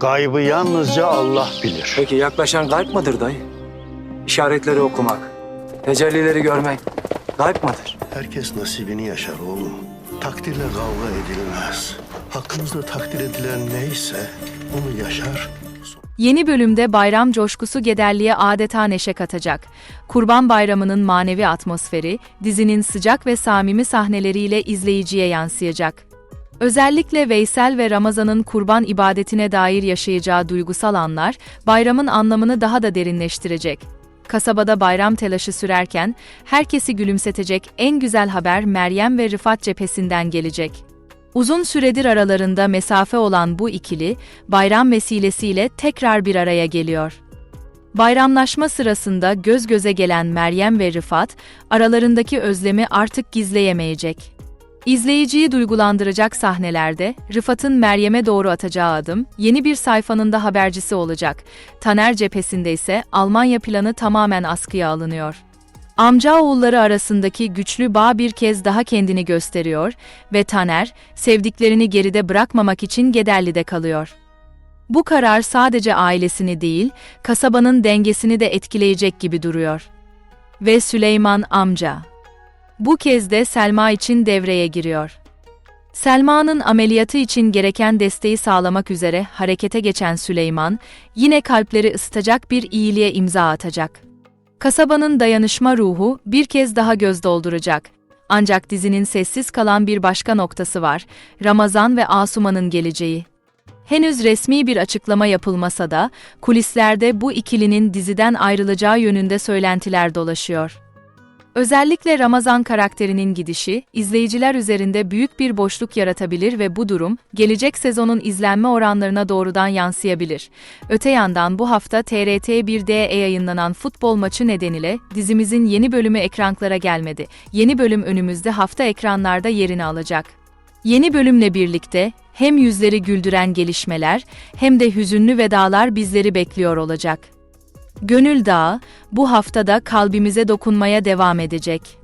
Gaybı yalnızca Allah bilir. Peki yaklaşan gayb mıdır dayı? İşaretleri okumak, tecellileri görmek gayb mıdır? Herkes nasibini yaşar oğlum. Takdirle kavga edilmez. Hakkımızda takdir edilen neyse onu yaşar. Yeni bölümde bayram coşkusu Gederli'ye adeta neşe katacak. Kurban Bayramı'nın manevi atmosferi, dizinin sıcak ve samimi sahneleriyle izleyiciye yansıyacak. Özellikle Veysel ve Ramazan'ın kurban ibadetine dair yaşayacağı duygusal anlar, bayramın anlamını daha da derinleştirecek. Kasabada bayram telaşı sürerken, herkesi gülümsetecek en güzel haber Meryem ve Rıfat cephesinden gelecek. Uzun süredir aralarında mesafe olan bu ikili, bayram vesilesiyle tekrar bir araya geliyor. Bayramlaşma sırasında göz göze gelen Meryem ve Rıfat, aralarındaki özlemi artık gizleyemeyecek. İzleyiciyi duygulandıracak sahnelerde, Rıfat'ın Meryem'e doğru atacağı adım, yeni bir sayfanın da habercisi olacak. Taner cephesinde ise Almanya planı tamamen askıya alınıyor. Amca oğulları arasındaki güçlü bağ bir kez daha kendini gösteriyor ve Taner, sevdiklerini geride bırakmamak için Gederli'de kalıyor. Bu karar sadece ailesini değil, kasabanın dengesini de etkileyecek gibi duruyor. Ve Süleyman amca. Bu kez de Selma için devreye giriyor. Selma'nın ameliyatı için gereken desteği sağlamak üzere harekete geçen Süleyman, yine kalpleri ısıtacak bir iyiliğe imza atacak. Kasabanın dayanışma ruhu bir kez daha göz dolduracak. Ancak dizinin sessiz kalan bir başka noktası var. Ramazan ve Asuman'ın geleceği. Henüz resmi bir açıklama yapılmasa da kulislerde bu ikilinin diziden ayrılacağı yönünde söylentiler dolaşıyor. Özellikle Ramazan karakterinin gidişi, izleyiciler üzerinde büyük bir boşluk yaratabilir ve bu durum, gelecek sezonun izlenme oranlarına doğrudan yansıyabilir. Öte yandan bu hafta TRT 1'de yayınlanan futbol maçı nedeniyle dizimizin yeni bölümü ekranlara gelmedi. Yeni bölüm önümüzde hafta ekranlarda yerini alacak. Yeni bölümle birlikte hem yüzleri güldüren gelişmeler hem de hüzünlü vedalar bizleri bekliyor olacak. Gönül Dağı bu haftada kalbimize dokunmaya devam edecek.